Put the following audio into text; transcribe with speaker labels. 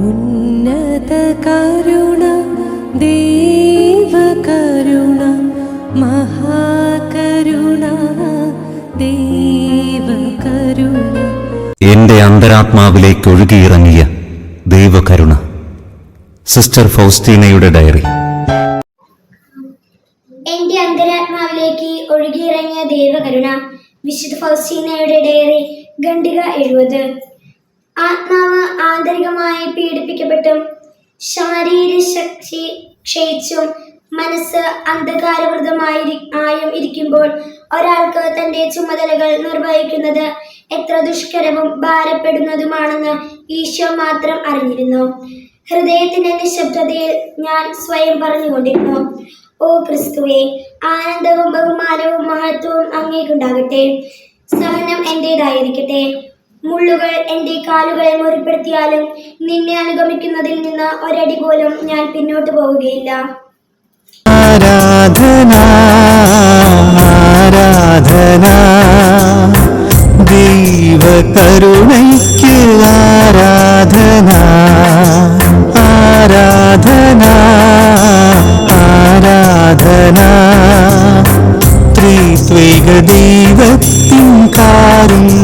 Speaker 1: ഉന്നത കരുണ ദേവകരുണ മഹാകരുണ ദേവകരുണ
Speaker 2: എന്റെ അന്തരാത്മാവിലേക്ക് ഒഴുകിയിറങ്ങിയ ദൈവകരുണ sister ഫൗസ്റ്റീനയുടെ diary.
Speaker 3: എന്റെ അന്തരാത്മാവിലേക്ക് ഒഴുകിയിറങ്ങിയ ദൈവകരുണ വിശുദ്ധ ഫൗസ്റ്റീനയുടെ ഡയറി ഖണ്ഡിക എഴുപത്. ആത്മാവ് ആന്തരികമായി പീഡിപ്പിക്കപ്പെട്ടും ശാരീരിക ശക്തി ക്ഷയിച്ചും മനസ്സ് അന്ധകാരവൃതമായി ആയും ഇരിക്കുമ്പോൾ ഒരാൾക്ക് തന്റെ ചുമതലകൾ നിർവഹിക്കുന്നത് എത്ര ദുഷ്കരവും ഭാരപ്പെടുന്നതുമാണെന്ന് ഈശോ മാത്രം അറിഞ്ഞിരുന്നു. ഹൃദയത്തിന്റെ നിശബ്ദതയിൽ ഞാൻ സ്വയം പറഞ്ഞുകൊണ്ടിരുന്നു ഓ ക്രിസ്തുവെ ആനന്ദവും ബഹുമാനവും മഹത്വവും അങ്ങേക്കുണ്ടാകട്ടെ. സഹനം എന്റേതായിരിക്കട്ടെ മുള്ളുകൾ എന്റെ കാലുകളെ മുറിപ്പെടുത്തിയാലും നിന്നെ അനുഗമിക്കുന്നതിൽ നിന്ന് ഒരടി പോലും ഞാൻ പിന്നോട്ട് പോവുകയില്ല.
Speaker 4: ആരാധന ആരാധന ദൈവകരുണയ്ക്ക് ആരാധന ആരാധന ആരാധന. ത്രിത്വൈക ദൈവത്തിൻ കാരുണ്യമേ